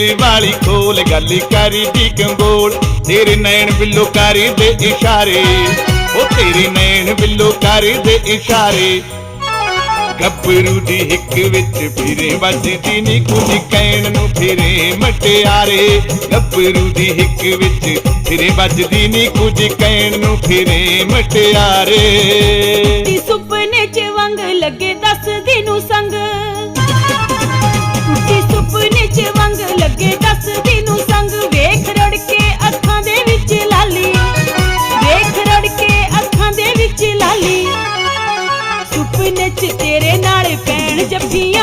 ਦਿਲ ਵਾਲੀ ਖੋਲ ਗੱਲ ਕਰੀ ਦੀ ਕੰਗੋਲ ਤੇਰੇ ਨੈਣ ਬਿੱਲੋ ਕਰੀ ਦੇ ਇਸ਼ਾਰੇ। ਉਹ ਤੇਰੇ ਨੈਣ ਬਿੱਲੋ ਕਰੀ ਦੇ ਇਸ਼ਾਰੇ। ਗੱਭਰੂ ਦੀ ਹਿੱਕ ਵਿੱਚ ਫਿਰੇ ਵੱਜਦੀ ਨੀ, ਕੁਝ ਕਹਿਣ ਨੂੰ ਫਿਰੇ ਮਟਿਆਰੇ। ਗੱਭਰੂ ਦੀ ਹਿੱਕ ਵਿੱਚ ਫਿਰੇ ਵੱਜਦੀ ਨੀ, ਕੁਝ ਕਹਿਣ ਨੂੰ ਫਿਰੇ ਮਟਿਆਰੇ। ਤੀ ਸੁਪਨੇ ਚ ਵੰਗ ਲੱਗੇ ਦੱਸ ਦੱਸਦੀ ਸੰਗ। ਨੀ ਸੁਪਨੇ ਚ ਤੇਰੇ ਨਾਲ ਪੈਣ ਜੱਫੀਆਂ